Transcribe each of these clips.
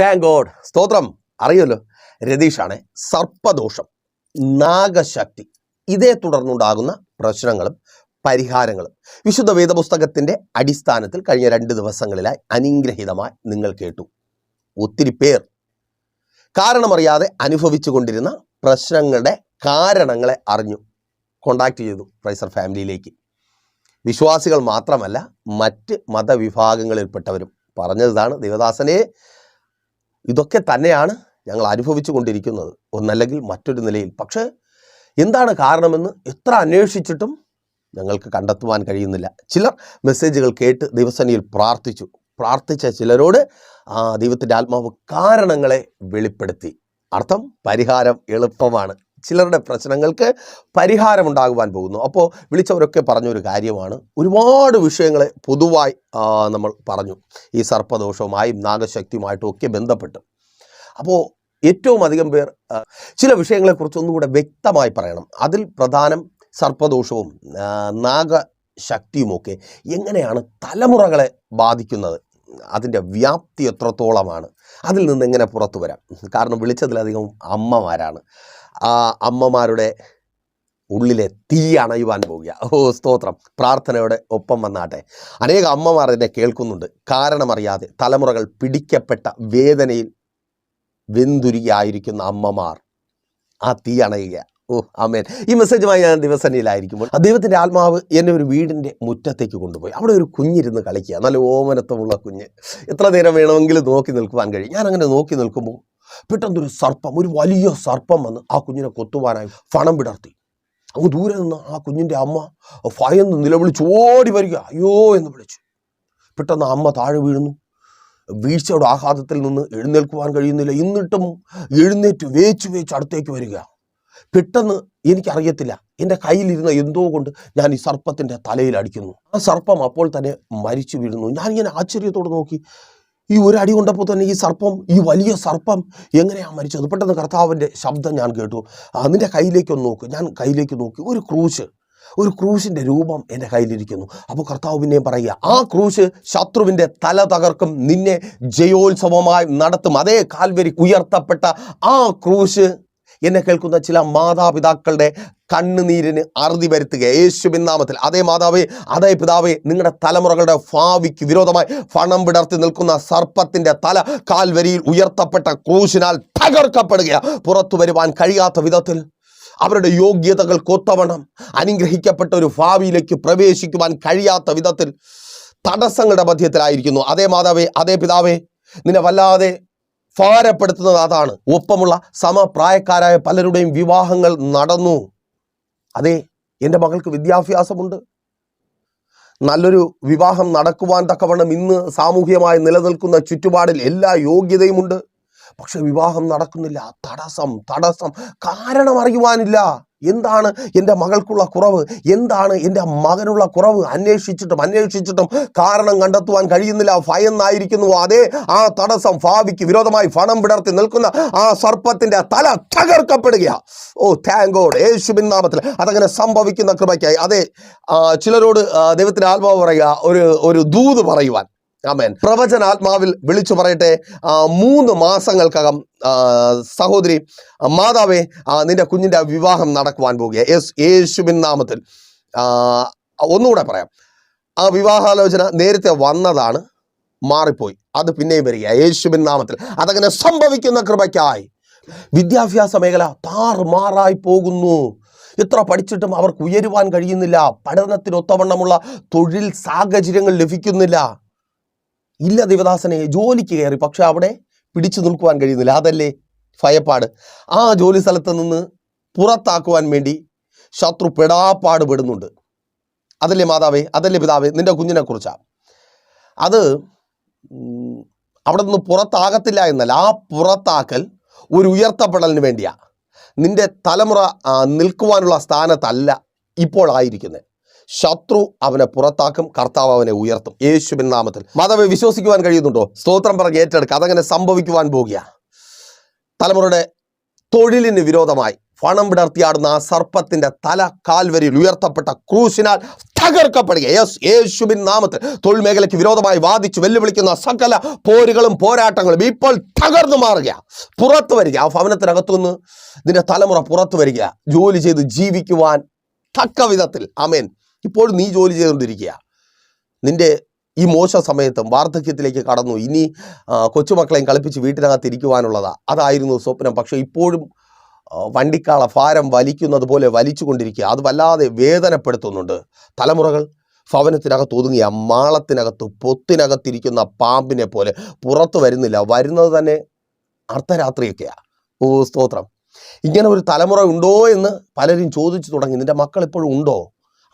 Thank God സ്തോത്രം. അറിയുമല്ലോ? രതീഷാണ് സർപ്പദോഷം നാഗശക്തി ഇതേ തുടർന്നുണ്ടാകുന്ന പ്രശ്നങ്ങളും പരിഹാരങ്ങളും. വിശുദ്ധ വേദപുസ്തകത്തിന്റെ അടിസ്ഥാനത്തിൽ കഴിഞ്ഞ രണ്ട് ദിവസങ്ങളിലായി അനുഗ്രഹീതമായി നിങ്ങൾ കേട്ടു. ഒത്തിരി പേർ കാരണമറിയാതെ അനുഭവിച്ചു കൊണ്ടിരുന്ന പ്രശ്നങ്ങളുടെ കാരണങ്ങളെ അറിഞ്ഞു. കോണ്ടാക്ട് ചെയ്തു പ്രൈസർ ഫാമിലിയിലേക്ക്. വിശ്വാസികൾ മാത്രമല്ല മറ്റ് മതവിഭാഗങ്ങളിൽപ്പെട്ടവരും പറഞ്ഞതാണ് ദേവദാസനെ ഇതൊക്കെ തന്നെയാണ് ഞങ്ങൾ അനുഭവിച്ചു കൊണ്ടിരിക്കുന്നത് ഒന്നല്ലെങ്കിൽ മറ്റൊരു നിലയിൽ. പക്ഷേ എന്താണ് കാരണമെന്ന് എത്ര അന്വേഷിച്ചിട്ടും ഞങ്ങൾക്ക് കണ്ടെത്തുവാൻ കഴിയുന്നില്ല. ചിലർ മെസ്സേജുകൾ കേട്ട് ദിവസനിയിൽ പ്രാർത്ഥിച്ചു. പ്രാർത്ഥിച്ച ചിലരോട് ആ ദൈവത്തിന്റെ ആത്മാവ് കാരണങ്ങളെ വെളിപ്പെടുത്തി. അർത്ഥം പരിഹാരം എളുപ്പമാണ്. ചിലരുടെ പ്രശ്നങ്ങൾക്ക് പരിഹാരം പരിഹാരമുണ്ടാകുവാൻ പോകുന്നു. അപ്പോൾ വിളിച്ചവരൊക്കെ പറഞ്ഞൊരു കാര്യമാണ്. ഒരുപാട് വിഷയങ്ങളെ പൊതുവായി നമ്മൾ പറഞ്ഞു. ഈ സർപ്പദോഷവുമായും നാഗശക്തിയുമായിട്ടും ഒക്കെ ബന്ധപ്പെട്ട്. അപ്പോൾ ഏറ്റവും അധികം പേർ ചില വിഷയങ്ങളെക്കുറിച്ച് ഒന്നുകൂടെ വ്യക്തമായി പറയണം. അതിൽ പ്രധാനം സർപ്പദോഷവും നാഗശക്തിയുമൊക്കെ എങ്ങനെയാണ് തലമുറകളെ ബാധിക്കുന്നത്? അതിന്റെ വ്യാപ്തി എത്രത്തോളമാണ്? അതിൽ നിന്ന് എങ്ങനെ പുറത്തു വരാം? കാരണം വിളിച്ചതിലധികം അമ്മമാരാണ്. ആ അമ്മമാരുടെ ഉള്ളിലെ തീ അണയുവാൻ പോവുക ഓ സ്തോത്രം. പ്രാർത്ഥനയോടെ ഒപ്പം വന്നാട്ടെ. അനേക അമ്മമാർ എന്നെ കേൾക്കുന്നുണ്ട്. കാരണമറിയാതെ തലമുറകൾ പിടിക്കപ്പെട്ട വേദനയിൽ വെന്തുരുകിയായിരിക്കുന്ന അമ്മമാർ ആ തീ അണയുക ഓ അമേൻ ഈ മെസ്സേജുമായി ഞാൻ ദിവസനിലായിരിക്കുമ്പോൾ ദൈവത്തിന്റെ ആത്മാവ് എന്നെ ഒരു വീടിന്റെ മുറ്റത്തേക്ക് കൊണ്ടുപോയി. അവിടെ ഒരു കുഞ്ഞിരുന്ന് കളിക്കുക. നല്ല ഓമനത്വമുള്ള കുഞ്ഞ്. എത്ര നേരം വേണമെങ്കിലും നോക്കി നിൽക്കുവാൻ കഴിയും. ഞാൻ അങ്ങനെ നോക്കി നിൽക്കുമ്പോൾ പെട്ടെന്നൊരു സർപ്പം ഒരു വലിയ സർപ്പം വന്ന് ആ കുഞ്ഞിനെ കൊത്തുവാനായി ഫണം വിടർത്തി അങ്ങ് ദൂരെ നിന്ന് ആ കുഞ്ഞിന്റെ അമ്മ ഭയന്ന് നിലവിളിച്ച് ഓടി വരിക. അയ്യോ എന്ന് വിളിച്ചു. പെട്ടെന്ന് അമ്മ താഴെ വീഴുന്നു. വീഴ്ചയുടെ ആഘാതത്തിൽ നിന്ന് എഴുന്നേൽക്കുവാൻ കഴിയുന്നില്ല. എന്നിട്ടും എഴുന്നേറ്റ് വേച്ച് വേച്ച് അടുത്തേക്ക് വരിക. പെട്ടെന്ന് എനിക്കറിയത്തില്ല. എന്റെ കയ്യിലിരുന്ന എന്തോ കൊണ്ട് ഞാൻ ഈ സർപ്പത്തിന്റെ തലയിൽ അടിക്കുന്നു. ആ സർപ്പം അപ്പോൾ തന്നെ മരിച്ചു വീഴുന്നു. ഞാനിങ്ങനെ ആശ്ചര്യത്തോടെ നോക്കി. ഈ ഒരു അടി കൊണ്ടപ്പോൾ തന്നെ ഈ സർപ്പം ഈ വലിയ സർപ്പം എങ്ങനെയാണ് മരിച്ചത്? പെട്ടെന്ന് കർത്താവിന്റെ ശബ്ദം ഞാൻ കേട്ടു. അതിന്റെ കയ്യിലേക്ക് ഒന്ന് നോക്ക്. ഞാൻ കയ്യിലേക്ക് നോക്കി. ഒരു ക്രൂശ്. ഒരു ക്രൂശിന്റെ രൂപം എന്റെ കയ്യിലിരിക്കുന്നു. അപ്പോൾ കർത്താവ് പിന്നെയും പറയുക ആ ക്രൂശ് ശത്രുവിന്റെ തല തകർക്കും. നിന്നെ ജയോത്സവമായി നടത്തും. അതേ കാൽവരി ഉയർത്തപ്പെട്ട ആ ക്രൂശ് എന്നെ കേൾക്കുന്ന ചില മാതാപിതാക്കളുടെ കണ്ണുനീരിന് അറുതി വരുത്തുക. യേശുവിൻ നാമത്തിൽ. അതേ മാതാവേ അതേ പിതാവേ നിങ്ങളുടെ തലമുറകളുടെ ഭാവിക്ക് വിരോധമായി ഫണം വിടർത്തി നിൽക്കുന്ന സർപ്പത്തിന്റെ തല കാൽവരിയിൽ ഉയർത്തപ്പെട്ട ക്രൂശിനാൽ തകർക്കപ്പെടുക പുറത്തു വരുവാൻ കഴിയാത്ത വിധത്തിൽ അവരുടെ യോഗ്യതകൾ കൊത്തവണ്ണം അനുഗ്രഹിക്കപ്പെട്ട ഒരു ഭാവിയിലേക്ക് പ്രവേശിക്കുവാൻ കഴിയാത്ത വിധത്തിൽ തടസ്സങ്ങളുടെ മധ്യത്തിലായിരിക്കുന്നു. അതേ മാതാവേ അതേ പിതാവേ നിന്നെ വല്ലാതെ ഭാരപ്പെടുത്തുന്നത് അതാണ്. ഒപ്പമുള്ള സമപ്രായക്കാരായ പലരുടെയും വിവാഹങ്ങൾ നടന്നു. അതെ എന്റെ മകൾക്ക് വിദ്യാഭ്യാസമുണ്ട്. നല്ലൊരു വിവാഹം നടക്കുവാൻ തക്കവണ്ണം ഇന്ന് സാമൂഹ്യമായി നിലനിൽക്കുന്ന ചുറ്റുപാടിൽ എല്ലാ യോഗ്യതയുമുണ്ട്. പക്ഷെ വിവാഹം നടക്കുന്നില്ല. തടസ്സം തടസ്സം. കാരണം അറിയുവാനില്ല. എന്താണ് എന്റെ മകൾക്കുള്ള കുറവ്? എന്താണ് എന്റെ മകനുള്ള കുറവ്? അന്വേഷിച്ചിട്ടും അന്വേഷിച്ചിട്ടും കാരണം കണ്ടെത്തുവാൻ കഴിയുന്നില്ല. ഭയന്നായിരിക്കുന്നു. അതേ ആ തടസ്സം ഭാവിക്ക് വിരോധമായി ഫണം വിടർത്തി നിൽക്കുന്ന ആ സർപ്പത്തിന്റെ തല തകർക്കപ്പെടുക ഓ താങ്ക് ഗോഡ് യേശുബിൻ നാമത്തിൽ അതങ്ങനെ സംഭവിക്കുന്ന കൃപയ്ക്കായി. അതെ ചിലരോട് ദൈവത്തിന്റെ ആത്മാവ് പറയുക ഒരു ഒരു ദൂത് പറയുവാൻ. ആമേൻ. പ്രവചനാത്മാവിൽ വിളിച്ചു പറയട്ടെ. മൂന്ന് മാസങ്ങൾക്കകം സഹോദരി മാതാവേ നിന്റെ കുഞ്ഞിന്റെ വിവാഹം നടക്കുവാൻ പോകുക യേസ് യേശുവിൻ നാമത്തിൽ. ഒന്നുകൂടെ പറയാം. ആ വിവാഹാലോചന നേരത്തെ വന്നതാണ് മാറിപ്പോയി. അത് പിന്നെയും വരിക യേശുവിൻ നാമത്തിൽ. അതങ്ങനെ സംഭവിക്കുന്ന കൃപയ്ക്കായി. വിദ്യാഭ്യാസ മേഖല താറുമാറായി പോകുന്നു. എത്ര പഠിച്ചിട്ടും അവർക്ക് ഉയരുവാൻ കഴിയുന്നില്ല. പഠനത്തിനൊത്തവണ്ണമുള്ള തൊഴിൽ സാഹചര്യങ്ങൾ ലഭിക്കുന്നില്ല. ഇല്ല ദേവദാസനെ ജോലിക്ക് കയറി പക്ഷെ അവിടെ പിടിച്ചു നിൽക്കുവാൻ കഴിയുന്നില്ല. അതല്ലേ ഭയപ്പാട്. ആ ജോലി സ്ഥലത്ത് നിന്ന് പുറത്താക്കുവാൻ വേണ്ടി ശത്രു പെടാപ്പാട് പെടുന്നുണ്ട് അതല്ലേ മാതാവേ അതല്ലേ പിതാവേ നിന്റെ കുഞ്ഞിനെ കുറിച്ചാണ് അത് അവിടെ നിന്ന് പുറത്താകത്തില്ല എന്നല്ല. ആ പുറത്താക്കൽ ഒരു ഉയർത്തപ്പെടലിന് വേണ്ടിയാണ് നിന്റെ തലമുറ നിൽക്കുവാനുള്ള സ്ഥാനത്തല്ല ഇപ്പോൾ ആയിരിക്കുന്നത് ശത്രു അവനെ പുറത്താക്കും കർത്താവ് അവനെ ഉയർത്തും. യേശുവിൻ നാമത്തിൽ. മാതാവെ വിശ്വസിക്കുവാൻ കഴിയുന്നുണ്ടോ? സ്തോത്രം പറഞ്ഞ് ഏറ്റെടുക്കുക അതങ്ങനെ സംഭവിക്കുവാൻ പോകുക. തലമുറയുടെ തൊഴിലിന് വിരോധമായി പണം വിടർത്തിയാടുന്ന ആ സർപ്പത്തിന്റെ തല കാൽവരിയിൽ ഉയർത്തപ്പെട്ട ക്രൂശിനാൽ തകർക്കപ്പെടുക. യെസ് യേശുബിൻ നാമത്തിൽ തൊഴിൽ മേഖലയ്ക്ക് വിരോധമായി വാദിച്ച് വെല്ലുവിളിക്കുന്ന സകല പോരുകളും പോരാട്ടങ്ങളും ഇപ്പോൾ തകർന്നു മാറുക. പുറത്തു വരിക. ആ ഭവനത്തിനകത്തുനിന്ന് ഇതിന്റെ തലമുറ പുറത്തു വരിക. ജോലി ചെയ്ത് ജീവിക്കുവാൻ തക്ക വിധത്തിൽ. അമേൻ ഇപ്പോഴും നീ ജോലി ചെയ്തുകൊണ്ടിരിക്കുക നിന്റെ ഈ മോശ സമയത്തും വാർദ്ധക്യത്തിലേക്ക് കടന്നു. ഇനി കൊച്ചുമക്കളെയും കളിപ്പിച്ച് വീട്ടിനകത്ത് ഇരിക്കുവാനുള്ളതാ. അതായിരുന്നു സ്വപ്നം. പക്ഷേ ഇപ്പോഴും വണ്ടിക്കാള ഭാരം വലിക്കുന്നത് പോലെ വലിച്ചു കൊണ്ടിരിക്കുക അത് വല്ലാതെ വേദനപ്പെടുത്തുന്നുണ്ട്. തലമുറകൾ ഭവനത്തിനകത്ത് ഒതുങ്ങിയ മാളത്തിനകത്ത് പൊത്തിനകത്തിരിക്കുന്ന പാമ്പിനെ പോലെ പുറത്തു വരുന്നില്ല. വരുന്നത് തന്നെ അർദ്ധരാത്രിയൊക്കെയാണ് ഓ സ്തോത്രം. ഇങ്ങനെ ഒരു തലമുറ ഉണ്ടോ എന്ന് പലരും ചോദിച്ചു തുടങ്ങി. നിന്റെ മക്കൾ ഇപ്പോഴും ഉണ്ടോ?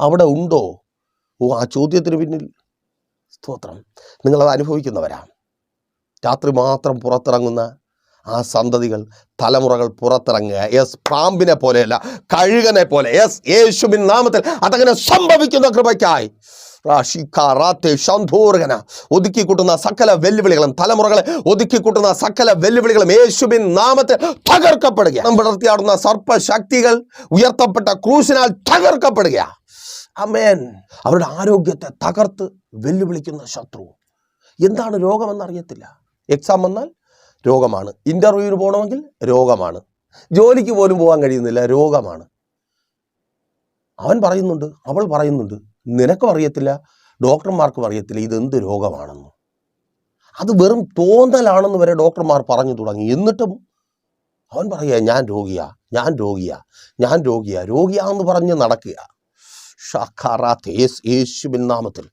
അവിടെ ഉണ്ടോ? ഓ ആ ചോദ്യത്തിന് പിന്നിൽ സ്തോത്രം. നിങ്ങളത് അനുഭവിക്കുന്നവരാ. രാത്രി മാത്രം പുറത്തിറങ്ങുന്ന ആ സന്തതികൾ തലമുറകൾ പുറത്തിറങ്ങുക. യെസ് പാമ്പിനെ പോലെയല്ല കഴുകനെ പോലെ. യെസ് യേശുവിൻ നാമത്തിൽ അതങ്ങനെ സംഭവിക്കുന്ന കൃപയ്ക്കായി. റാഷിക്കാറാത്തെ ഒതുക്കി ഒതുക്കിക്കൂട്ടുന്ന സകല വെല്ലുവിളികളും തലമുറകളെ ഒതുക്കിക്കൂട്ടുന്ന സകല വെല്ലുവിളികളും യേശുബിൻ നാമത്തിൽ തകർക്കപ്പെടുക വിടർത്തിയാടുന്ന സർപ്പശക്തികൾ ഉയർത്തപ്പെട്ട ക്രൂശിനാൽ തകർക്കപ്പെടുക അമേൻ അവരുടെ ആരോഗ്യത്തെ തകർത്ത് വെല്ലുവിളിക്കുന്ന ശത്രു. എന്താണ് രോഗമെന്ന് അറിയത്തില്ല എക്സാം വന്നാൽ രോഗമാണ്. ഇന്റർവ്യൂവിന് പോകണമെങ്കിൽ രോഗമാണ്. ജോലിക്ക് പോലും പോകാൻ കഴിയുന്നില്ല രോഗമാണ്. അവൻ പറയുന്നുണ്ട് അവൾ പറയുന്നുണ്ട് നിനക്കും അറിയത്തില്ല ഡോക്ടർമാർക്കും അറിയത്തില്ല ഇതെന്ത് രോഗമാണെന്ന്. അത് വെറും തോന്നലാണെന്ന് വരെ ഡോക്ടർമാർ പറഞ്ഞു തുടങ്ങി. എന്നിട്ടും അവൻ പറയുക ഞാൻ രോഗിയാ ഞാൻ രോഗിയാ ഞാൻ രോഗിയാ രോഗിയാന്ന് പറഞ്ഞ് നടക്കുക യേശുവിൻ നാമത്തിൽ.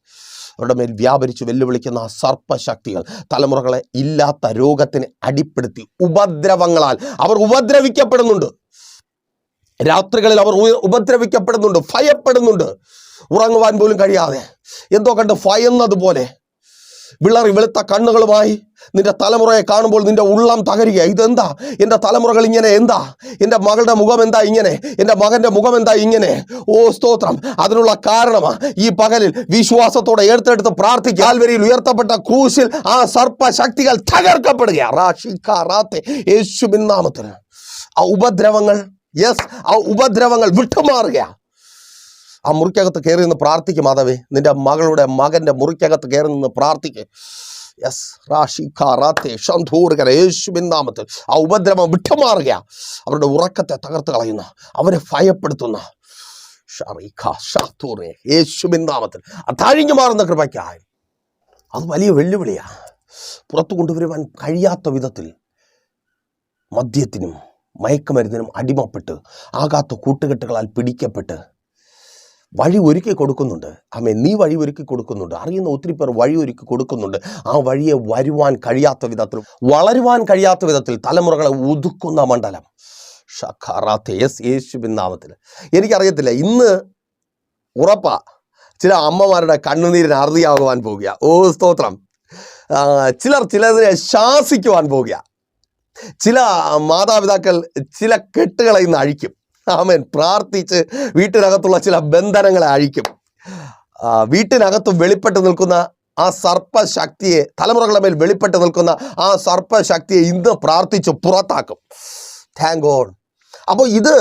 അവരുടെ മേൽ വ്യാപരിച്ച് വെല്ലുവിളിക്കുന്ന ആ സർപ്പശക്തികൾ തലമുറകളെ ഇല്ലാത്ത രോഗത്തിന് അടിപ്പെടുത്തി ഉപദ്രവങ്ങളാൽ അവർ ഉപദ്രവിക്കപ്പെടുന്നുണ്ട്. രാത്രികളിൽ അവർ ഉപദ്രവിക്കപ്പെടുന്നുണ്ട് ഭയപ്പെടുന്നുണ്ട്. ഉറങ്ങുവാൻ പോലും കഴിയാതെ. എന്തോ കണ്ട് ഭയന്നതുപോലെ വിളറി വെളുത്ത കണ്ണുകളുമായി നിന്റെ തലമുറയെ കാണുമ്പോൾ നിന്റെ ഉള്ളം തകരുക. ഇതെന്താ? എന്റെ തലമുറകൾ ഇങ്ങനെ എന്താ? എന്റെ മകളുടെ മുഖം എന്താ ഇങ്ങനെ? എന്റെ മകന്റെ മുഖം എന്താ ഇങ്ങനെ? ഓ സ്തോത്രം. അതിനുള്ള കാരണമാ ഈ പകലിൽ വിശ്വാസത്തോടെ എടുത്തെടുത്ത് പ്രാർത്ഥിക്കുക. കാൽവരിയിൽ ഉയർത്തപ്പെട്ട ക്രൂശിൽ ആ സർപ്പ ശക്തികൾ തകർക്കപ്പെടുക. റാഷിക്ക റാത്തെ. യേശുവിൻ നാമത്തിൽ ആ ഉപദ്രവങ്ങൾ യെസ് ആ ഉപദ്രവങ്ങൾ വിട്ടുമാറുക. ആ മുറിക്കകത്ത് കയറി നിന്ന് പ്രാർത്ഥിക്കും മാധവേ. നിന്റെ മകളുടെ മകന്റെ മുറിക്കകത്ത് കയറി നിന്ന് പ്രാർത്ഥിക്ക്. യെസ് റാഷിഖാറാത്തെ ഷന്ധൂർഗര യേശുവിൻ നാമത്തിൽ. ആ ഉപദ്രവം വിട്ടുമാറുക അവരുടെ ഉറക്കത്തെ തകർത്ത് കളയുന്ന അവരെ ഭയപ്പെടുത്തുന്ന. യേശുവിൻ നാമത്തിൽ. അതാഴിഞ്ഞു മാറുന്ന കൃപയ്ക്കായി. അത് വലിയ വെല്ലുവിളിയാണ് പുറത്തു കൊണ്ടുവരുവാൻ കഴിയാത്ത വിധത്തിൽ മദ്യത്തിനും മയക്കുമരുന്നിനും അടിമപ്പെട്ട് ആകാത്ത കൂട്ടുകെട്ടുകളാൽ പിടിക്കപ്പെട്ട് വഴി ഒരുക്കി കൊടുക്കുന്നുണ്ട്. ആമേ നീ വഴി ഒരുക്കി കൊടുക്കുന്നുണ്ട്. അറിയുന്ന ഒത്തിരി പേർ വഴി ഒരുക്കി കൊടുക്കുന്നുണ്ട്. ആ വഴിയെ വരുവാൻ കഴിയാത്ത വിധത്തിൽ വളരുവാൻ കഴിയാത്ത വിധത്തിൽ തലമുറകളെ ഒതുക്കുന്ന മണ്ഡലം. ഷഖറാത്ത് യെസ് യേശുവിൻ നാമത്തിൽ. എനിക്കറിയത്തില്ല ഇന്ന് ഉറപ്പാ ചില അമ്മമാരുടെ കണ്ണുനീരിന് അറുതിയാകുവാൻ പോകുക. ഓ സ്തോത്രം. ചിലർ ചിലതിനെ ശാസിക്കുവാൻ പോകുക. ചില മാതാപിതാക്കൾ ചില കെട്ടുകളെ ഇന്ന് അഴിക്കും. ആമേൻ. പ്രാർത്ഥിച്ച് വീട്ടിനകത്തുള്ള ചില ബന്ധനങ്ങളെ അഴിക്കും. വീട്ടിനകത്ത് വെളിപ്പെട്ട് നിൽക്കുന്ന ആ സർപ്പശക്തിയെ തലമുറകളുടെ മേൽ വെളിപ്പെട്ട് നിൽക്കുന്ന ആ സർപ്പശക്തിയെ ഇന്ന് പ്രാർത്ഥിച്ച് പുറത്താക്കും. താങ്ക് ഗോഡ് അപ്പോൾ ഇത്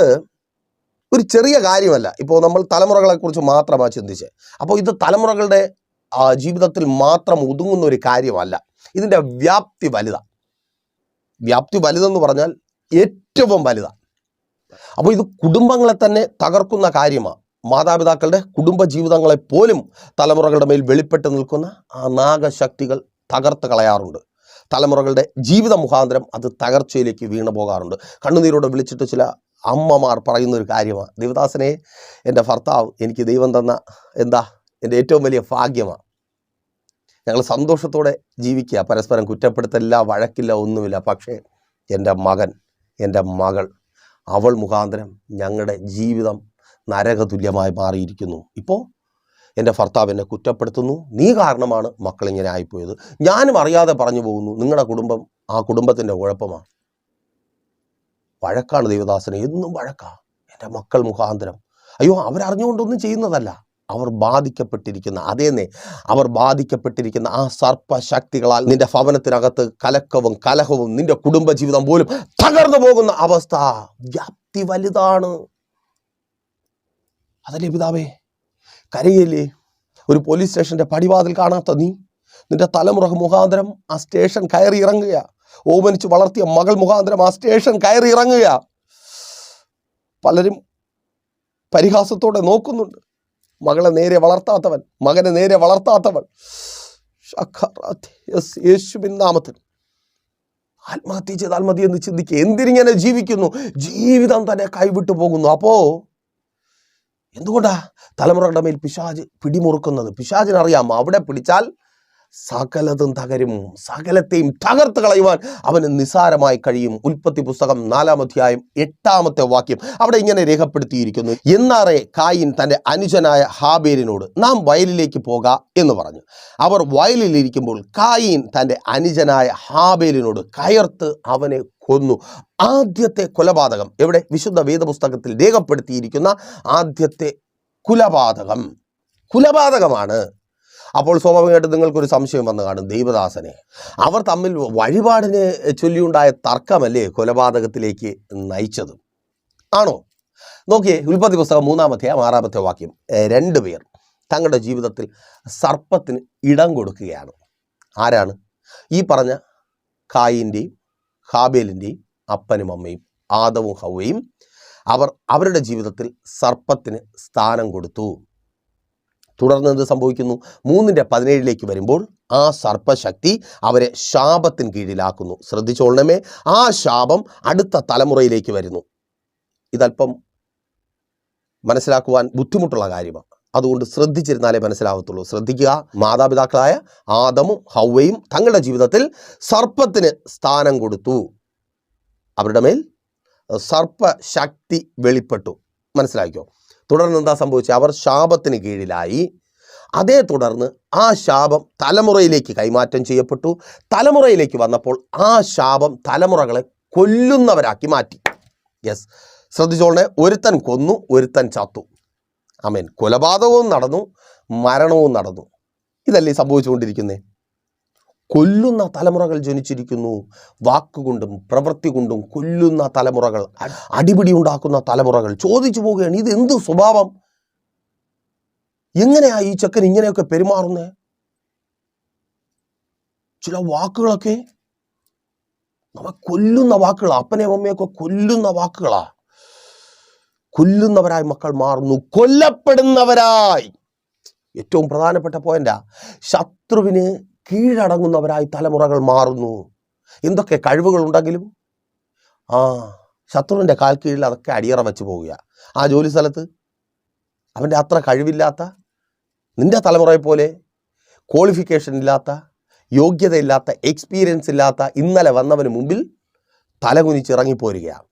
ഒരു ചെറിയ കാര്യമല്ല. ഇപ്പോൾ നമ്മൾ തലമുറകളെക്കുറിച്ച് മാത്രമാണ് ചിന്തിച്ചത്. അപ്പോൾ ഇത് തലമുറകളുടെ ജീവിതത്തിൽ മാത്രം ഒതുങ്ങുന്ന ഒരു കാര്യമല്ല. ഇതിന്റെ വ്യാപ്തി വലുതാണ്. വ്യാപ്തി വലുതെന്ന് പറഞ്ഞാൽ ഏറ്റവും വലുതാണ്. അപ്പോൾ ഇത് കുടുംബങ്ങളെ തന്നെ തകർക്കുന്ന കാര്യമാണ് മാതാപിതാക്കളുടെ കുടുംബ ജീവിതങ്ങളെ പോലും തലമുറകളുടെ മേൽ വെളിപ്പെട്ട് നിൽക്കുന്ന ആ നാഗശക്തികൾ തകർത്ത് കളയാറുണ്ട്. തലമുറകളുടെ ജീവിത മുഖാന്തരം അത് തകർച്ചയിലേക്ക് വീണു പോകാറുണ്ട്. കണ്ണുനീരോടെ വിളിച്ചിട്ട് ചില അമ്മമാർ പറയുന്ന ഒരു കാര്യമാണ് ദേവദാസനെ എന്റെ ഭർത്താവ് എനിക്ക് ദൈവം തന്ന എന്താ എന്റെ ഏറ്റവും വലിയ ഭാഗ്യമാണ് ഞങ്ങൾ സന്തോഷത്തോടെ ജീവിക്കുക. പരസ്പരം കുറ്റപ്പെടുത്തല്ല വഴക്കില്ല ഒന്നുമില്ല. പക്ഷേ എന്റെ മകൻ എന്റെ മകൾ അവൾ മുഖാന്തരം ഞങ്ങളുടെ ജീവിതം നരകതുല്യമായി മാറിയിരിക്കുന്നു. ഇപ്പോൾ എന്റെ ഭർത്താവ് എന്നെ കുറ്റപ്പെടുത്തുന്നു. നീ കാരണമാണ് മക്കളിങ്ങനെ ആയിപ്പോയത്. ഞാനും അറിയാതെ പറഞ്ഞു പോകുന്നു. നിങ്ങളുടെ കുടുംബം ആ കുടുംബത്തിന്റെ കുഴപ്പമാണ് വഴക്കാണ് ദേവദാസന്. എന്നും വഴക്കാണ് എന്റെ മക്കൾ മുഖാന്തരം. അയ്യോ അവരറിഞ്ഞുകൊണ്ടൊന്നും ചെയ്യുന്നതല്ല. അവർ ബാധിക്കപ്പെട്ടിരിക്കുന്ന അതേന്നെ അവർ ബാധിക്കപ്പെട്ടിരിക്കുന്ന ആ സർപ്പശക്തികളാൽ നിന്റെ ഭവനത്തിനകത്ത് കലക്കവും കലഹവും നിന്റെ കുടുംബജീവിതം പോലും തകർന്നു പോകുന്ന അവസ്ഥ വ്യാപ്തി വലുതാണ്. അതല്ലേ പിതാവേ? കരയില്ലേ? ഒരു പോലീസ് സ്റ്റേഷന്റെ പടിവാതിൽ കാണാത്ത നീ നിന്റെ തലമുറ മുഖാന്തരം ആ സ്റ്റേഷൻ കയറി ഇറങ്ങുക. ഓമനിച്ച് വളർത്തിയ മകൾ മുഖാന്തരം ആ സ്റ്റേഷൻ കയറി ഇറങ്ങുക. പലരും പരിഹാസത്തോടെ നോക്കുന്നുണ്ട്. മകളെ നേരെ വളർത്താത്തവൻ മകനെ നേരെ വളർത്താത്തവൻ ശഖറാത്തി. യേശുവിൻ നാമത്തിൽ. ആത്മഹത്യ ചെയ്താൽ മതി എന്ന് ചിന്തിക്കുക. എന്തിനിങ്ങനെ ജീവിക്കുന്നു? ജീവിതം തന്നെ കൈവിട്ടു പോകുന്നു. അപ്പോ എന്തുകൊണ്ടാ? തലമുറകളുടെ മേൽ പിശാജ് പിടിമുറുക്കുന്നത്? പിശാജിനറിയാം അവിടെ പിടിച്ചാൽ സകലതും തകരും സകലത്തെയും തകർത്ത് കളയുവാൻ അവന് നിസാരമായി കഴിയും. ഉൽപ്പത്തി പുസ്തകം നാലാം അധ്യായം എട്ടാമത്തെ വാക്യം. അവിടെ ഇങ്ങനെ രേഖപ്പെടുത്തിയിരിക്കുന്നു. എന്നാറെ കായിൻ തന്റെ അനുജനായ ഹാബേലിനോട് നാം വയലിലേക്ക് പോക എന്ന് പറഞ്ഞു. അവർ വയലിലിരിക്കുമ്പോൾ കായിൻ തന്റെ അനുജനായ ഹാബേലിനോട് കയർത്ത് അവനെ കൊന്നു. ആദ്യത്തെ കൊലപാതകം. എവിടെ? വിശുദ്ധ വേദപുസ്തകത്തിൽ രേഖപ്പെടുത്തിയിരിക്കുന്ന ആദ്യത്തെ കുലപാതകം. കുലപാതകമാണ് അപ്പോൾ സ്വാഭാവികമായിട്ട് നിങ്ങൾക്കൊരു സംശയം വന്ന് കാണും ദൈവദാസനെ. അവർ തമ്മിൽ വഴിപാടിനെ ചൊല്ലിയുണ്ടായ തർക്കമല്ലേ കൊലപാതകത്തിലേക്ക് നയിച്ചത്? ആണോ? നോക്കിയേ ഉൽപ്പത്തി പുസ്തകം മൂന്നാമത്തെ ആറാമത്തെ വാക്യം. രണ്ട് പേർ തങ്ങളുടെ ജീവിതത്തിൽ സർപ്പത്തിന് ഇടം കൊടുക്കുകയാണ്. ആരാണ്? ഈ പറഞ്ഞ കായിന്റെയും ഹാബേലിന്റെയും അപ്പനും അമ്മയും ആദവും ഹവയും അവർ അവരുടെ ജീവിതത്തിൽ സർപ്പത്തിന് സ്ഥാനം കൊടുത്തു. തുടർന്ന് എന്ത് സംഭവിക്കുന്നു? മൂന്നിന്റെ പതിനേഴിലേക്ക് വരുമ്പോൾ ആ സർപ്പശക്തി അവരെ ശാപത്തിന് കീഴിലാക്കുന്നു. ശ്രദ്ധിച്ചോളണമേ ആ ശാപം അടുത്ത തലമുറയിലേക്ക് വരുന്നു. ഇതല്പം മനസ്സിലാക്കുവാൻ ബുദ്ധിമുട്ടുള്ള കാര്യമാണ്. അതുകൊണ്ട് ശ്രദ്ധിച്ചിരുന്നാലേ മനസ്സിലാവത്തുള്ളൂ. ശ്രദ്ധിക്കുക. മാതാപിതാക്കളായ ആദമും ഹൗവയും തങ്ങളുടെ ജീവിതത്തിൽ സർപ്പത്തിന് സ്ഥാനം കൊടുത്തു. അവരുടെ മേൽ സർപ്പശക്തി വെളിപ്പെട്ടു. മനസ്സിലാക്കിയോ തുടർന്ന് എന്താ സംഭവിച്ചത്? അവർ ശാപത്തിന് കീഴിലായി. അതേ തുടർന്ന് ആ ശാപം തലമുറയിലേക്ക് കൈമാറ്റം ചെയ്യപ്പെട്ടു. തലമുറയിലേക്ക് വന്നപ്പോൾ ആ ശാപം തലമുറകളെ കൊല്ലുന്നവരാക്കി മാറ്റി. യെസ് ശ്രദ്ധിച്ചോളെ ഒരുത്തൻ കൊന്നു ഒരുത്തൻ ചത്തു. അമേൻ കൊലപാതകവും നടന്നു മരണവും നടന്നു. ഇതല്ലേ സംഭവിച്ചുകൊണ്ടിരിക്കുന്നേ? കൊല്ലുന്ന തലമുറകൾ ജനിച്ചിരിക്കുന്നു. വാക്കുകൊണ്ടും പ്രവൃത്തി കൊണ്ടും കൊല്ലുന്ന തലമുറകൾ അടിപിടി ഉണ്ടാക്കുന്ന തലമുറകൾ. ചോദിച്ചു പോവുകയാണ് ഇത് എന്ത് സ്വഭാവം? എങ്ങനെയാ ഈ ചെക്കൻ ഇങ്ങനെയൊക്കെ പെരുമാറുന്നത് ചില വാക്കുകളൊക്കെ നമ്മെ കൊല്ലുന്ന വാക്കുകളാ അപ്പനെയും അമ്മയൊക്കെ കൊല്ലുന്ന വാക്കുകളാ. കൊല്ലുന്നവരായി മക്കൾ മാറുന്നു കൊല്ലപ്പെടുന്നവരായി. ഏറ്റവും പ്രധാനപ്പെട്ട പോയിന്റാ ശത്രുവിന് കീഴടങ്ങുന്നവരായി തലമുറകൾ മാറുന്നു. എന്തൊക്കെ കഴിവുകൾ ഉണ്ടെങ്കിലും ആ ശത്രുവിന്റെ കാൽ കീഴിൽ അതൊക്കെ അടിയറ വെച്ച് പോവുക ആ ജോലി സ്ഥലത്ത് അവന്റെ അത്ര കഴിവില്ലാത്ത നിന്റെ തലമുറയെ പോലെ ക്വാളിഫിക്കേഷൻ ഇല്ലാത്ത യോഗ്യതയില്ലാത്ത എക്സ്പീരിയൻസ് ഇല്ലാത്ത ഇന്നലെ വന്നവന് മുമ്പിൽ തലകുനിച്ച് ഇറങ്ങിപ്പോരുകയാണ്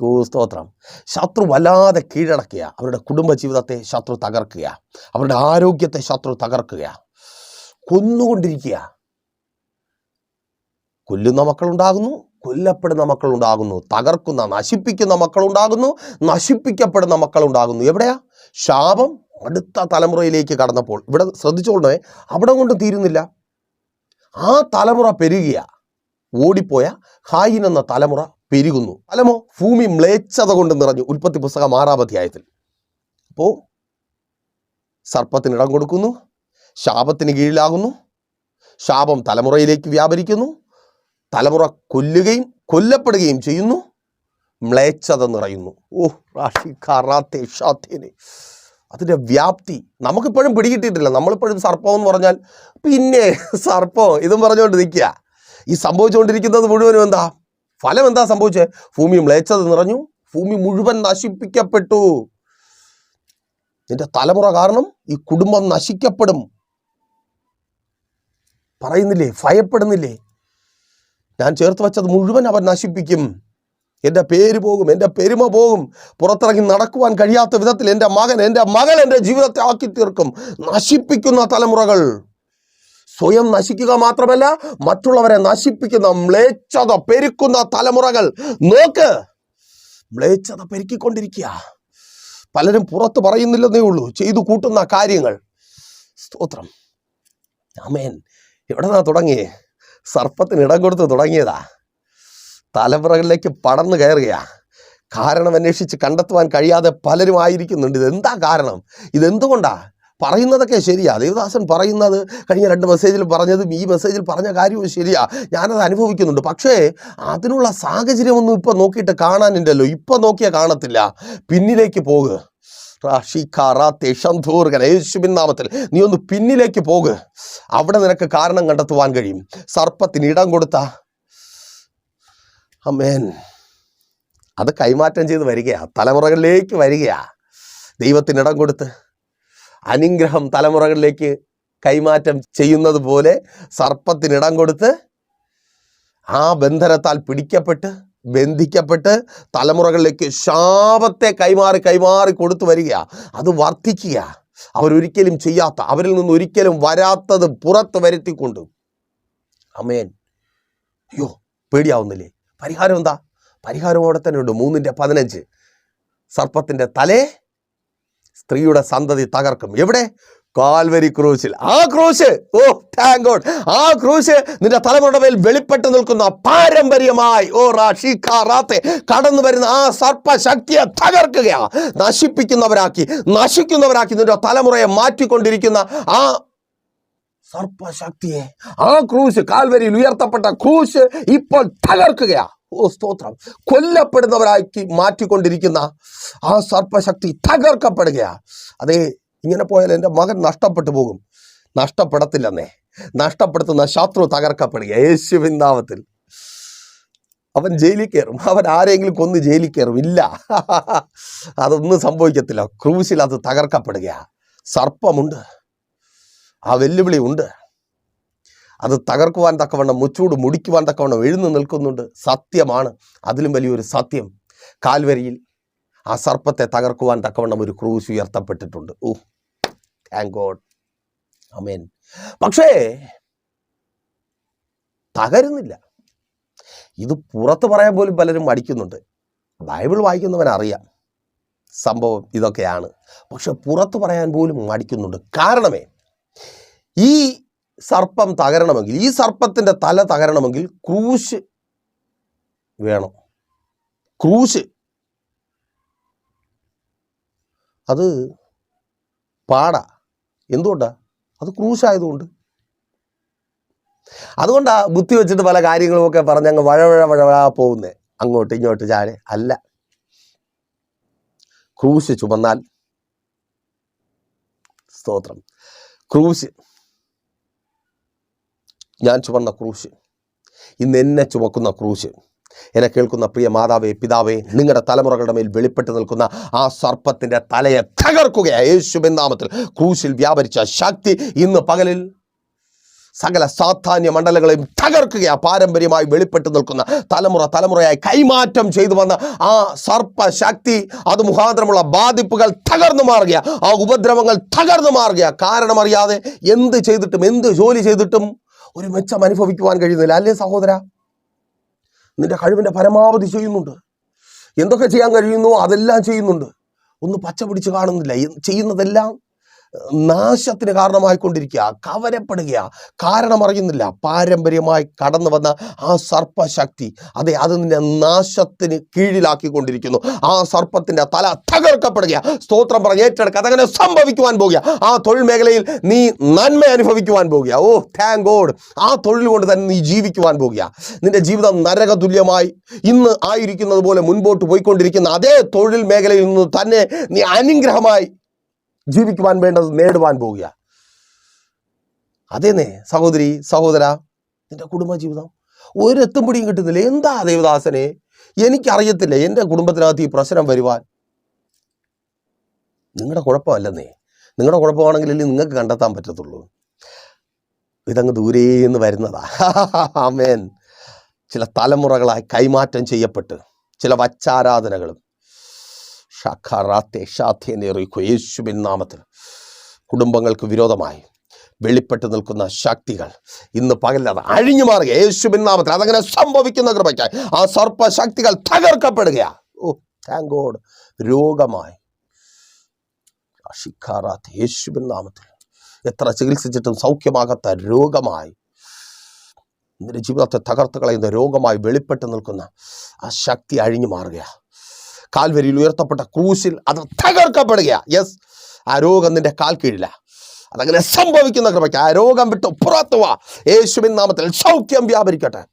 ഓ സ്തോത്രം. ശത്രു വല്ലാതെ കീഴടക്കുക അവരുടെ കുടുംബജീവിതത്തെ ശത്രു തകർക്കുക അവരുടെ ആരോഗ്യത്തെ ശത്രു തകർക്കുക കൊന്നുകൊണ്ടിരിക്കുക. കൊല്ലുന്ന മക്കളുണ്ടാകുന്നു കൊല്ലപ്പെടുന്ന മക്കളുണ്ടാകുന്നു തകർക്കുന്ന നശിപ്പിക്കുന്ന മക്കളുണ്ടാകുന്നു നശിപ്പിക്കപ്പെടുന്ന മക്കളുണ്ടാകുന്നു. എവിടെയാ? ശാപം അടുത്ത തലമുറയിലേക്ക് കടന്നപ്പോൾ. ഇവിടെ ശ്രദ്ധിച്ചുകൊണ്ടേ അവിടെ കൊണ്ട് തീരുന്നില്ല. ആ തലമുറ പെരുകിയ ഓടിപ്പോയ ഹായിൻ എന്ന തലമുറ പെരുകുന്നു. ഫലമോ ഭൂമി മ്ലേച്ഛത കൊണ്ട് നിറഞ്ഞു. ഉൽപ്പത്തി പുസ്തകം ആറാമധ്യായത്തിൽ അപ്പോൾ സർപ്പത്തിന് ഇടം കൊടുക്കുന്നു. ശാപത്തിന് കീഴിലാകുന്നു. ശാപം തലമുറയിലേക്ക് വ്യാപരിക്കുന്നു. തലമുറ കൊല്ലുകയും കൊല്ലപ്പെടുകയും ചെയ്യുന്നു. മ്ലേച്ഛത നിറയുന്നു. ഓ റാഷി ഖറാത്തെ ഷാത്തേനെ. അതിന്റെ വ്യാപ്തി നമുക്കിപ്പോഴും പിടികിട്ടിയിട്ടില്ല. നമ്മളിപ്പോഴും സർപ്പം എന്ന് പറഞ്ഞാൽ പിന്നെ സർപ്പം ഇതും പറഞ്ഞുകൊണ്ട് നിൽക്കുക. ഈ സംഭവിച്ചുകൊണ്ടിരിക്കുന്നത് മുഴുവനും എന്താ? ഫലം എന്താ സംഭവിച്ചത് ഭൂമി മ്ലേച്ഛത നിറഞ്ഞു. ഭൂമി മുഴുവൻ നശിപ്പിക്കപ്പെട്ടു. നിന്റെ തലമുറ കാരണം ഈ കുടുംബം നശിക്കപ്പെടും. പറയുന്നില്ലേ? ഭയപ്പെടുന്നില്ലേ? ഞാൻ ചേർത്ത് വെച്ചത് മുഴുവൻ അവൻ നശിപ്പിക്കും. എന്റെ പേര് പോകും എന്റെ പെരുമ പോകും. പുറത്തിറങ്ങി നടക്കുവാൻ കഴിയാത്ത വിധത്തിൽ എന്റെ മകൻ എന്റെ മകൾ എന്റെ ജീവിതത്തെ ആക്കി തീർക്കും. നശിപ്പിക്കുന്ന തലമുറകൾ. സ്വയം നശിക്കുക മാത്രമല്ല മറ്റുള്ളവരെ നശിപ്പിക്കുന്ന മ്ലേച്ഛത പെരുക്കുന്ന തലമുറകൾ. നോക്ക് മ്ലേച്ഛത പെരുക്കിക്കൊണ്ടിരിക്കുക. പലരും പുറത്ത് പറയുന്നില്ലെന്നേ ഉള്ളൂ. ചെയ്തു കൂട്ടുന്ന കാര്യങ്ങൾ. സ്തോത്രം. അമേൻ എവിടെ നിന്നാ തുടങ്ങി സർപ്പത്തിന് ഇടം കൊടുത്ത് തുടങ്ങിയതാ. തലമുറകളിലേക്ക് പടർന്നു കയറുകയാ. കാരണം അന്വേഷിച്ച് കണ്ടെത്തുവാൻ കഴിയാതെ പലരും ആയിരിക്കുന്നുണ്ട്. ഇതെന്താ കാരണം? ഇതെന്തുകൊണ്ടാ? പറയുന്നതൊക്കെ ശരിയാ. ദേവദാസൻ പറയുന്നത് കഴിഞ്ഞ രണ്ട് മെസ്സേജിൽ പറഞ്ഞതും ഈ മെസ്സേജിൽ പറഞ്ഞ കാര്യവും ശരിയാ. ഞാനത് അനുഭവിക്കുന്നുണ്ട്. പക്ഷേ അതിനുള്ള സാഹചര്യമൊന്നും ഇപ്പം നോക്കിയിട്ട് കാണാനില്ലല്ലോ. ഇപ്പം നോക്കിയാൽ കാണത്തില്ല. പിന്നിലേക്ക് പോകുക യേശുവിൻ നാമത്തിൽ നീ ഒന്ന് പിന്നിലേക്ക് പോകുക അവിടെ നിനക്ക് കാരണം കണ്ടെത്തുവാൻ കഴിയും. സർപ്പത്തിന് ഇടം കൊടുത്ത. അമേൻ അത് കൈമാറ്റം ചെയ്ത് വരികയാ. തലമുറകളിലേക്ക് വരികയാ. ദൈവത്തിന് ഇടം കൊടുത്ത് അനുഗ്രഹം തലമുറകളിലേക്ക് കൈമാറ്റം ചെയ്യുന്നത് പോലെ സർപ്പത്തിന് ഇടം കൊടുത്ത് ആ ബന്ധനത്താൽ പിടിക്കപ്പെട്ട് ബന്ധിക്കപ്പെട്ട് തലമുറകളിലേക്ക് ശാപത്തെ കൈമാറി കൈമാറി കൊടുത്തു വരിക അത് വർദ്ധിക്കുക അവരൊരിക്കലും ചെയ്യാത്ത അവരിൽ നിന്ന് ഒരിക്കലും വരാത്തത് പുറത്ത് വരുത്തിക്കൊണ്ട്. അമേൻ. അയ്യോ പേടിയാവുന്നില്ലേ? പരിഹാരം എന്താ? പരിഹാരം അവിടെ തന്നെ ഉണ്ട്. മൂന്നിന്റെ പതിനഞ്ച്. സർപ്പത്തിന്റെ തലേ സ്ത്രീയുടെ സന്തതി തകർക്കും. എവിടെ? കാൽവരി ക്രൂശിൽ. ആ ക്രൂശ് ഓ താങ്ക് ഗോഡ് ആ ക്രൂശ് നിന്റെ തലമുറയുടെ മേൽ വെളിപ്പെട്ട് നിൽക്കുന്ന പാരമ്പര്യമായി ഓ റാഷിക്കാറാത്തെ കടന്നു വരുന്ന ആ സർപ്പശക്തിയെ തകർക്കുകയാ. നശിപ്പിക്കുന്നവരാക്കി നശിക്കുന്നവരാക്കി നിന്റെ തലമുറയെ മാറ്റിക്കൊണ്ടിരിക്കുന്ന ആ സർപ്പശക്തിയെ. ആ ക്രൂശ് കാൽവരിയിൽ ഉയർത്തപ്പെട്ട ക്രൂശ് ഇപ്പോൾ തകർക്കുകയാ. ഓ സ്തോത്രം. കൊല്ലപ്പെടുന്നവരാക്കി മാറ്റിക്കൊണ്ടിരിക്കുന്ന ആ സർപ്പശക്തി തകർക്കപ്പെടുകയാ. അതേ ഇങ്ങനെ പോയാൽ എന്റെ മകൻ നഷ്ടപ്പെട്ടു പോകും. നഷ്ടപ്പെടത്തില്ലെന്നേ. നഷ്ടപ്പെടുത്തുന്ന ശത്രു തകർക്കപ്പെടുക യേശുവിൻ നാമത്തിൽ. അവൻ ജയിലിൽ കയറും. അവൻ ആരെങ്കിലും കൊന്ന് ജയിലിൽ കയറും. ഇല്ല. അതൊന്നും സംഭവിക്കത്തില്ല. ക്രൂശിൽ അത് തകർക്കപ്പെടുക സർപ്പമുണ്ട്. ആ വെല്ലുവിളി ഉണ്ട്. അത് തകർക്കുവാൻ തക്കവണ്ണം മുച്ചൂട് മുടിക്കുവാൻ തക്കവണ്ണം എഴുന്നു നിൽക്കുന്നുണ്ട്. സത്യമാണ്. അതിലും വലിയൊരു സത്യം. കാൽവരിയിൽ ആ സർപ്പത്തെ തകർക്കുവാൻ തക്കവണ്ണം ഒരു ക്രൂശ് ഉയർത്തപ്പെട്ടിട്ടുണ്ട്. ഓ താങ്ക് ഗോഡ് അമേൻ പക്ഷേ തകരുന്നില്ല. ഇത് പുറത്ത് പറയാൻ പോലും പലരും മടിക്കുന്നുണ്ട്. ബൈബിൾ വായിക്കുന്നവൻ അറിയാം സംഭവം ഇതൊക്കെയാണ്. പക്ഷെ പുറത്ത് പറയാൻ പോലും മടിക്കുന്നുണ്ട്. കാരണമേ ഈ സർപ്പം തകരണമെങ്കിൽ ഈ സർപ്പത്തിന്റെ തല തകരണമെങ്കിൽ ക്രൂശ് വേണം. ക്രൂശ്. അത് പാടാ. എന്തുകൊണ്ടാ? അത് ക്രൂശായതുകൊണ്ട്. അതുകൊണ്ടാണ് ബുദ്ധി വെച്ചിട്ട് പല കാര്യങ്ങളുമൊക്കെ പറഞ്ഞ് അങ്ങ് വഴവഴ വഴവഴ പോകുന്നേ. അങ്ങോട്ട് ഇങ്ങോട്ട് ചാടെ. അല്ല. ക്രൂശ് ചുമന്നാൽ സ്തോത്രം. ക്രൂശ്. ഞാൻ ചുമന്ന ക്രൂശ്. ഇന്ന് എന്നെ ചുമക്കുന്ന ക്രൂശ്. എന്നെ കേൾക്കുന്ന പ്രിയ മാതാവേ പിതാവേ നിങ്ങളുടെ തലമുറകളുടെ മേൽ വെളിപ്പെട്ട് നിൽക്കുന്ന ആ സർപ്പത്തിന്റെ തലയെ തകർക്കുകയാണ് യേശുബിൻ നാമത്തിൽ ക്രൂശിൽ വ്യാപരിച്ച ശക്തി ഇന്ന് പകലിൽ സകല സാധാന്യ മണ്ഡലങ്ങളെയും തകർക്കുകയാണ് പാരമ്പര്യമായി വെളിപ്പെട്ട് നിൽക്കുന്ന തലമുറ തലമുറയായി കൈമാറ്റം ചെയ്തു വന്ന ആ സർപ്പശക്തി അത് മുഖാന്തരമുള്ള ബാധിപ്പുകൾ തകർന്നു മാറുക ആ ഉപദ്രവങ്ങൾ തകർന്നു മാറുക കാരണം അറിയാതെ എന്ത് ചെയ്തിട്ടും എന്ത് ജോലി ചെയ്തിട്ടും ഒരു മെച്ചം അനുഭവിക്കുവാൻ കഴിയുന്നില്ല. അല്ലേ സഹോദര? നിന്റെ കഴിവിന്റെ പരമാവധി ചെയ്യുന്നുണ്ട്. എന്തൊക്കെ ചെയ്യാൻ കഴിയുന്നു അതെല്ലാം ചെയ്യുന്നുണ്ട്. ഒന്ന് പച്ച പിടിച്ച് കാണുന്നില്ല. ചെയ്യുന്നതെല്ലാം നാശത്തിന് കാരണമായിക്കൊണ്ടിരിക്കുക കവരപ്പെടുക കാരണം അറിയുന്നില്ല. പാരമ്പര്യമായി കടന്നു വന്ന ആ സർപ്പശക്തി അതെ അത് നിന്നെ നാശത്തിന് കീഴിലാക്കിക്കൊണ്ടിരിക്കുന്നു. ആ സർപ്പത്തിന്റെ തല തകർക്കപ്പെടുക സ്തോത്രം പറഞ്ഞ് ഏറ്റെടുക്കുക അതങ്ങനെ സംഭവിക്കുവാൻ പോകുക ആ തൊഴിൽ മേഖലയിൽ നീ നന്മ അനുഭവിക്കുവാൻ പോകുക ഓ താങ്ക് ഗോഡ് ആ തൊഴിൽ കൊണ്ട് തന്നെ നീ ജീവിക്കുവാൻ പോകുക നിന്റെ ജീവിതം നരകതുല്യമായി. ഇന്ന് ആയിരിക്കുന്നത് പോലെ മുൻപോട്ട് പോയിക്കൊണ്ടിരിക്കുന്ന അതേ തൊഴിൽ മേഖലയിൽ നിന്ന് തന്നെ നീ അനുഗ്രഹമായി ജീവിക്കുവാൻ വേണ്ടത് നേടുവാൻ പോവുക അതേന്നേ സഹോദരി സഹോദര നിന്റെ കുടുംബജീവിതം. ഒരെത്തും പിടിയും കിട്ടുന്നില്ല. എന്താ ദേവദാസനെ? എനിക്കറിയത്തില്ല. എന്റെ കുടുംബത്തിനകത്ത് ഈ പ്രശ്നം വരുവാൻ. നിങ്ങളുടെ കുഴപ്പമല്ലെന്നേ. നിങ്ങളുടെ കുഴപ്പമാണെങ്കിലല്ലേ നിങ്ങൾക്ക് കണ്ടെത്താൻ പറ്റത്തുള്ളൂ. ഇതങ്ങ് ദൂരേന്ന് വരുന്നതാ. ആമേൻ. ചില തലമുറകളായി കൈമാറ്റം ചെയ്യപ്പെട്ട് ചില വച്ചാരാധനകളും ഷഖറാത്തെ യേശുവിൻ നാമത്തിൽ കുടുംബങ്ങൾക്ക് വിരോധമായി വെളിപ്പെട്ട് നിൽക്കുന്ന ശക്തികൾ ഇന്ന് പകലത് അഴിഞ്ഞു മാറുക. യേശുവിൻ നാമത്തിൽ അതങ്ങനെ സംഭവിക്കുന്ന കൃപയ്ക്കായി ആ സർപ്പശക്തികൾ തകർക്കപ്പെടുകയാണ് ഓ താങ്ക് ഗോഡ് രോഗമായി. ഷിഖാറാത്ത് യേശുവിൻ നാമത്തിൽ എത്ര ചികിത്സിച്ചിട്ടും സൗഖ്യമാകാത്ത രോഗമായി നിന്റെ ജീവിതത്തെ തകർത്ത് രോഗമായി വെളിപ്പെട്ട് നിൽക്കുന്ന ആ ശക്തി അഴിഞ്ഞു മാറുകയാ. കാൽവരിയിൽ ഉയർത്തപ്പെട്ട ക്രൂശിൽ അത് തകർക്കപ്പെടുക യെസ് ആ രോഗം നിന്റെ കാൽ കീഴില. അതങ്ങനെ സംഭവിക്കുന്ന കൃപയ്ക്ക് ആ രോഗം വിട്ട് പുറത്തു വാ. യേശുവിൻ നാമത്തിൽ സൗഖ്യം വ്യാപരിക്കട്ടെ.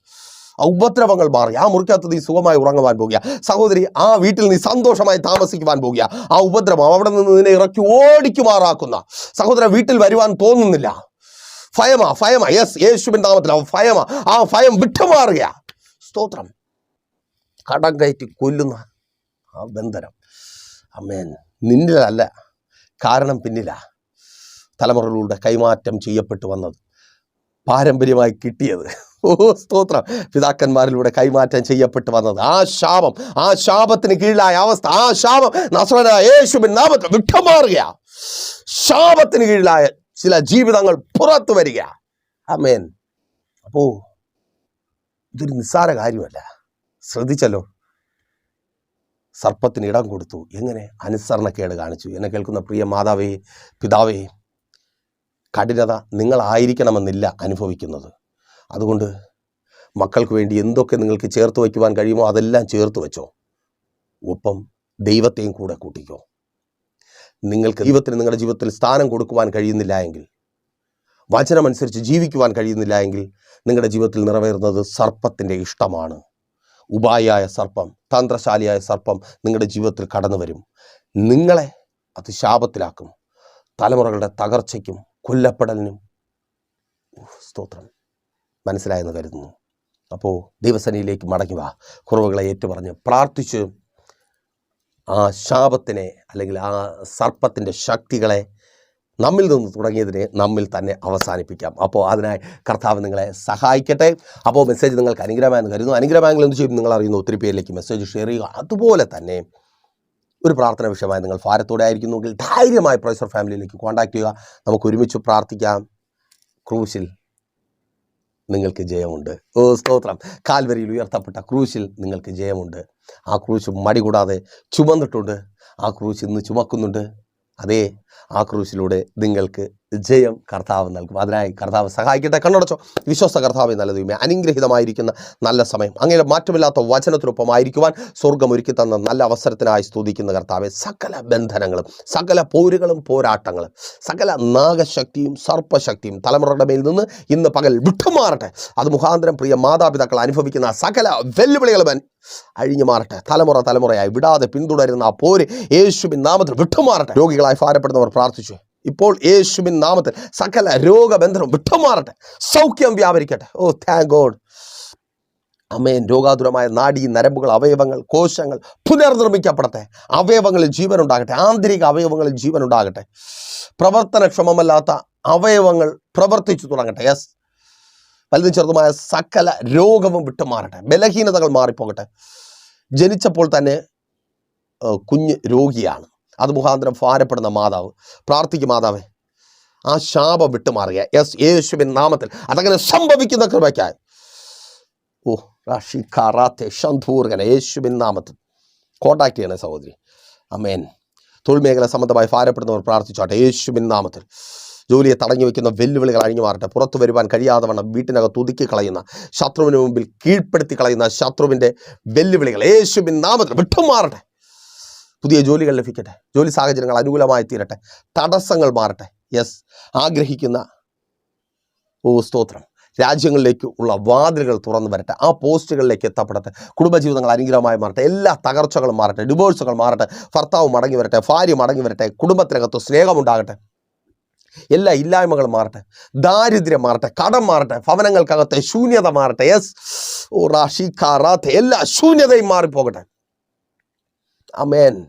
ഉപദ്രവങ്ങൾ മാറി. ആ മുറിക്കകത്ത് നീ സുഖമായി ഉറങ്ങുവാൻ പോകുക. സഹോദരി ആ വീട്ടിൽ നീ സന്തോഷമായി താമസിക്കുവാൻ പോകുക. ആ ഉപദ്രവം അവിടെ നിന്ന് നിന്നെ ഇറക്കി ഓടിക്കുമാറാക്കുന്ന. സഹോദര വീട്ടിൽ വരുവാൻ തോന്നുന്നില്ല. ഭയമാ ഭയമാ. യെസ് യേശുവിൻ നാമത്തിൽ ആ ഭയമാ. ആ ഭയം വിട്ടുമാറുക സ്തോത്രം. കടം കയറ്റി കൊല്ലുന്ന ആ ബന്ധനം അമ്മേൻ നിന്നിലല്ല കാരണം പിന്നിലാ. തലമുറകളുടെ കൈമാറ്റം ചെയ്യപ്പെട്ടു വന്നത്. പാരമ്പര്യമായി കിട്ടിയത്. ഓ സ്തോത്രം. പിതാക്കന്മാരിലൂടെ കൈമാറ്റം ചെയ്യപ്പെട്ടു വന്നത്. ആ ശാപം ആ ശാപത്തിന് കീഴിലായ അവസ്ഥ ആ ശാപം നസ്രനായ യേശുവിൻ നാമത്തിൽ ശാപത്തിന് കീഴിലായ ചില ജീവിതങ്ങൾ പുറത്തു വരിക അമേൻ അപ്പോ ഇതൊരു നിസ്സാര കാര്യമല്ല. ശ്രദ്ധിച്ചല്ലോ. സർപ്പത്തിന് ഇടം കൊടുത്തു. എങ്ങനെ? അനുസരണക്കേട് കാണിച്ചു. എന്നെ കേൾക്കുന്ന പ്രിയ മാതാവേ പിതാവേ കഠിനത നിങ്ങളായിരിക്കണമെന്നില്ല അനുഭവിക്കുന്നത്. അതുകൊണ്ട് മക്കൾക്ക് വേണ്ടി എന്തൊക്കെ നിങ്ങൾക്ക് ചേർത്ത് വയ്ക്കുവാൻ കഴിയുമോ അതെല്ലാം ചേർത്ത് വെച്ചോ. ഒപ്പം ദൈവത്തെയും കൂടെ കൂട്ടിക്കോ. നിങ്ങൾക്ക് ദൈവത്തിന് നിങ്ങളുടെ ജീവിതത്തിൽ സ്ഥാനം കൊടുക്കുവാൻ കഴിയുന്നില്ല എങ്കിൽ വചനമനുസരിച്ച് ജീവിക്കുവാൻ കഴിയുന്നില്ല എങ്കിൽ നിങ്ങളുടെ ജീവിതത്തിൽ നിറവേറുന്നത് സർപ്പത്തിന്റെ ഇഷ്ടമാണ്. ഉപായായ സർപ്പം തന്ത്രശാലിയായ സർപ്പം നിങ്ങളുടെ ജീവിതത്തിൽ കടന്നു വരും. നിങ്ങളെ അത് ശാപത്തിലാക്കും. തലമുറകളുടെ തകർച്ചയ്ക്കും കൊല്ലപ്പെടലിനും സ്തോത്രം. മനസ്സിലായെന്ന് കരുതുന്നു. അപ്പോൾ ദൈവസേനയിലേക്ക് മടങ്ങി വാ. കുറവുകളെ ഏറ്റുപറഞ്ഞ് പ്രാർത്ഥിച്ച് ആ ശാപത്തിനെ അല്ലെങ്കിൽ ആ സർപ്പത്തിന്റെ ശക്തികളെ നമ്മിൽ നിന്ന് തുടങ്ങിയതിനെ നമ്മിൽ തന്നെ അവസാനിപ്പിക്കാം. അപ്പോൾ അതിനായി കർത്താവ് നിങ്ങളെ സഹായിക്കട്ടെ. അപ്പോൾ മെസ്സേജ് നിങ്ങൾക്ക് അനുഗ്രഹമായെന്ന് കരുതുന്നു. അനുഗ്രഹമായെങ്കിൽ എന്ത് ചെയ്യും? നിങ്ങൾ അറിയുന്ന ഒത്തിരി പേരിലേക്ക് മെസ്സേജ് ഷെയർ ചെയ്യുക. അതുപോലെ തന്നെ ഒരു പ്രാർത്ഥന വിഷയമായി നിങ്ങൾ ഭാരത്തോടെ ആയിരിക്കുന്നുവെങ്കിൽ ധൈര്യമായി പ്രൊഫസർ ഫാമിലിയിലേക്ക് കോൺടാക്ട് ചെയ്യുക. നമുക്ക് ഒരുമിച്ച് പ്രാർത്ഥിക്കാം. ക്രൂശിൽ നിങ്ങൾക്ക് ജയമുണ്ട്. ഓ സ്തോത്രം. കാൽവരിയിൽ ഉയർത്തപ്പെട്ട ക്രൂശിൽ നിങ്ങൾക്ക് ജയമുണ്ട്. ആ ക്രൂശ് മടി കൂടാതെ ചുമന്നിട്ടുണ്ട്. ആ ക്രൂശ് ഇന്ന് ചുമക്കുന്നുണ്ട്. അതേ ആ ക്രൂശിലൂടെ നിങ്ങൾക്ക് ജയം കർത്താവ് നൽകും. അതിനായി കർത്താവ് സഹായിക്കട്ടെ. കണ്ണടച്ചോ. വിശ്വസ്ത കർത്താവ് ദൈവമേ. അനുഗ്രഹീതമായിരിക്കുന്ന നല്ല സമയം. അങ്ങനെ മാറ്റമില്ലാത്ത വചനത്തിനൊപ്പമായിരിക്കുവാൻ സ്വർഗം ഒരുക്കി തന്ന നല്ല അവസരത്തിനായി സ്തുതിക്കുന്ന കർത്താവെ സകല ബന്ധനങ്ങളും സകല പോരുകളും പോരാട്ടങ്ങളും സകല നാഗശക്തിയും സർപ്പശക്തിയും തലമുറയുടെ മേൽ നിന്ന് ഇന്ന് പകൽ വിട്ടുമാറട്ടെ. അത് മുഖാന്തരം പ്രിയ മാതാപിതാക്കൾ അനുഭവിക്കുന്ന സകല വെല്ലുവിളികളും അഴിഞ്ഞു മാറട്ടെ. തലമുറ തലമുറയായി വിടാതെ പിന്തുടരുന്ന ആ പോര് യേശുവിൻ നാമത്തിൽ വിട്ടുമാറട്ടെ. രോഗികളായി ഭാരപ്പെടുന്നവർ പ്രാർത്ഥിച്ചു. ഇപ്പോൾ യേശുവിൻ നാമത്തിൽ സകല രോഗബന്ധനം വിട്ടുമാറട്ടെ. സൗഖ്യം വ്യാപരിക്കട്ടെ. ഓ താങ്ക് ഗോഡ് അമ്മയൻ രോഗാതുരമായ നാഡി നരമ്പുകൾ അവയവങ്ങൾ കോശങ്ങൾ പുനർനിർമ്മിക്കപ്പെടട്ടെ. അവയവങ്ങളിൽ ജീവൻ ഉണ്ടാകട്ടെ ആന്തരിക അവയവങ്ങളിൽ ജീവൻ ഉണ്ടാകട്ടെ പ്രവർത്തനക്ഷമമല്ലാത്ത അവയവങ്ങൾ പ്രവർത്തിച്ചു തുടങ്ങട്ടെ. യെസ് വലുതും ചെറുതുമായ സകല രോഗവും വിട്ടുമാറട്ടെ. ബലഹീനതകൾ മാറിപ്പോകട്ടെ. ജനിച്ചപ്പോൾ തന്നെ കുഞ്ഞ് രോഗിയാണ്. അത് മുഖാന്തരം ഭാരപ്പെടുന്ന മാതാവ്. പ്രാർത്ഥിക്കും മാതാവേ. ആ ശാപം വിട്ടുമാറുക യെസ് യേശുവിൻ നാമത്തിൽ. അതങ്ങനെ സംഭവിക്കുന്ന കൃപയ്ക്കായി. ഓ റാഷിഖാറാത്തെ ഷന്ധൂർഗന യേശുവിൻ നാമത്തിൽ. കോണ്ടാക്ട് ചെയ്യണേ സഹോദരി. അമേൻ തൊഴിൽ മേഖല സംബന്ധമായി ഭാരപ്പെടുന്നവർ പ്രാർത്ഥിച്ചോട്ടെ. യേശുവിൻ നാമത്തിൽ. ജോലിയെ തടഞ്ഞു വയ്ക്കുന്ന വെല്ലുവിളികൾ അഴിഞ്ഞു മാറട്ടെ. പുറത്തു വരുവാൻ കഴിയാതെ വണ്ണം വീട്ടിനകത്ത് ഒതുക്കി കളയുന്ന ശത്രുവിന് മുമ്പിൽ കീഴ്പ്പെടുത്തി കളയുന്ന ശത്രുവിന്റെ വെല്ലുവിളികൾ യേശുവിൻ നാമത്തിൽ വിട്ടുമാറട്ടെ. പുതിയ ജോലികൾ ലഭിക്കട്ടെ. ജോലി സാഹചര്യങ്ങൾ അനുകൂലമായി തീരട്ടെ. തടസ്സങ്ങൾ മാറട്ടെ. യെസ് ആഗ്രഹിക്കുന്ന ഓ സ്തോത്രം. രാജ്യങ്ങളിലേക്ക് ഉള്ള വാതിലുകൾ തുറന്നു വരട്ടെ. ആ പോസ്റ്റുകളിലേക്ക് എത്തപ്പെടട്ടെ. കുടുംബജീവിതങ്ങൾ അനുഗ്രഹമായി മാറട്ടെ. എല്ലാ തകർച്ചകളും മാറട്ടെ. ഡിവോഴ്സുകൾ മാറട്ടെ. ഭർത്താവ് മടങ്ങി വരട്ടെ. ഭാര്യ മടങ്ങി വരട്ടെ. കുടുംബത്തിനകത്ത് സ്നേഹമുണ്ടാകട്ടെ എല്ലാ ഇല്ലായ്മകളും മാറട്ടെ. ദാരിദ്ര്യം മാറട്ടെ. കടം മാറട്ടെ. ഭവനങ്ങൾക്കകത്തെ ശൂന്യത മാറട്ടെ. യെസ് ഓ റാഷി റാത്തെ എല്ലാ ശൂന്യതയും മാറിപ്പോകട്ടെ. അമേൻ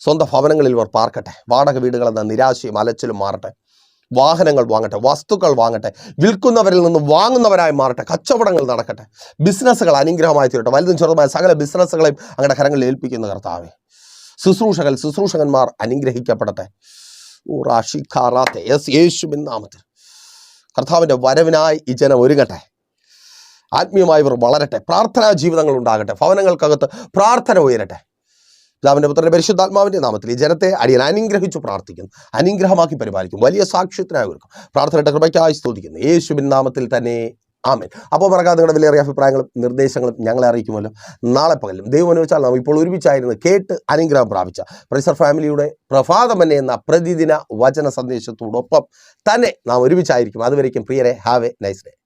സ്വന്തം ഭവനങ്ങളിൽ ഇവർ പാർക്കട്ടെ. വാടക വീടുകളെന്ന നിരാശയും അലച്ചിലും മാറട്ടെ. വാഹനങ്ങൾ വാങ്ങട്ടെ. വസ്തുക്കൾ വാങ്ങട്ടെ. വിൽക്കുന്നവരിൽ നിന്ന് വാങ്ങുന്നവരായി മാറട്ടെ. കച്ചവടങ്ങൾ നടക്കട്ടെ. ബിസിനസ്സുകൾ അനുഗ്രഹമായി തീരട്ടെ. വലുതും ചെറുതുമായ സകല ബിസിനസ്സുകളെയും അങ്ങയുടെ കരങ്ങളിൽ ഏൽപ്പിക്കുന്ന കർത്താവെ. ശുശ്രൂഷകൾ ശുശ്രൂഷകന്മാർ അനുഗ്രഹിക്കപ്പെടട്ടെ. ഓ റാഷി ഖാറാത്തെ യെസ് യേശുവിൻ നാമത്തിൽ. കർത്താവിന്റെ വരവിനായി ഈ ജനം ഒരുങ്ങട്ടെ. ആത്മീയമായി ഇവർ വളരട്ടെ. പ്രാർത്ഥനാ ജീവിതങ്ങൾ ഉണ്ടാകട്ടെ. ഭവനങ്ങൾക്കകത്ത് പ്രാർത്ഥന ഉയരട്ടെ. പിതാവിന്റെ പുത്രന്റെ പരിശുദ്ധാത്മാവിന്റെ നാമത്തിൽ ഈ ജനത്തെ അടിയൻ അനുഗ്രഹിച്ചു പ്രാർത്ഥിക്കുന്നു. അനുഗ്രഹമാക്കി പരിപാലിക്കും വലിയ സാക്ഷ്യത്തിനായി ഒരുക്കും. പ്രാർത്ഥനയുടെ കൃപയ്ക്കായി സ്തുതിക്കുന്നു. യേശുവിൻ നാമത്തിൽ തന്നെ ആമേൻ. അപ്പോൾ മറക്കാതെ നിങ്ങളുടെ വിലയേറിയ അഭിപ്രായങ്ങളും നിർദ്ദേശങ്ങളും ഞങ്ങളെ അറിയിക്കുമല്ലോ. നാളെ പകലും ദൈവം അനുവദിച്ചാൽ നാം ഇപ്പോൾ ഒരുമിച്ചായിരുന്നു കേട്ട് അനുഗ്രഹം പ്രാപിച്ച. പ്രസർ ഫാമിലിയുടെ പ്രഭാതം തന്നെ എന്ന പ്രതിദിന വചന സന്ദേശത്തോടൊപ്പം തന്നെ നാം ഒരുമിച്ചായിരിക്കും. അതുവരേക്കും പ്രിയരെ have a nice day